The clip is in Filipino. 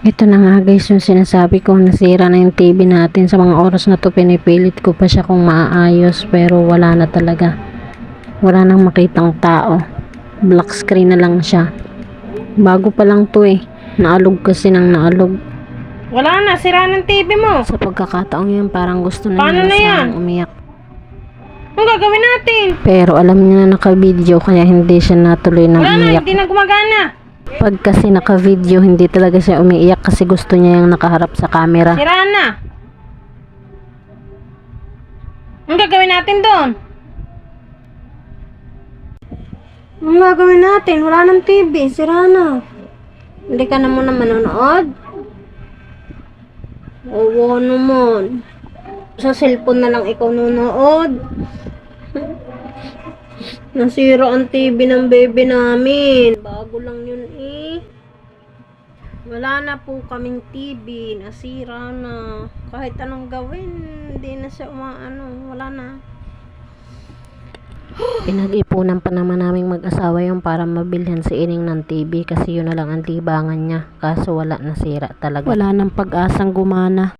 Ito na nga guys yung sinasabi ko nasira na yung TV natin sa mga oras na to pinipilit ko pa siya kung maaayos pero wala na talaga wala nang makitang tao black screen na lang siya bago pa lang to eh naalog kasi ng naalog Wala na, sira ng TV mo. sa pagkakataong yun parang gusto na Paano na yan? umiyak Anong gagawin natin? pero alam niya na naka-video kaya hindi siya natuloy ng Wala na, umiyak hindi na gumagana. Pag kasi naka-video hindi talaga siya umiiyak kasi gusto niya yung nakaharap sa camera Sira na. Anong gagawin natin doon? Anong gagawin natin? Wala nang TV. Sira na. Hindi ka na muna manonood? Oo naman. Sa cellphone na lang ikaw nanonood. Nasira ang TV ng baby namin. Bago lang yun eh. Wala na po kaming TV. Nasira na. Kahit anong gawin, hindi na siya umaano. Wala na. Pinag-ipunan pa naman naming mag-asawa yung para mabilhan si Ining ng TV kasi yun na lang ang libangan niya. Kaso wala nasira talaga. Wala nang pag-asang gumana.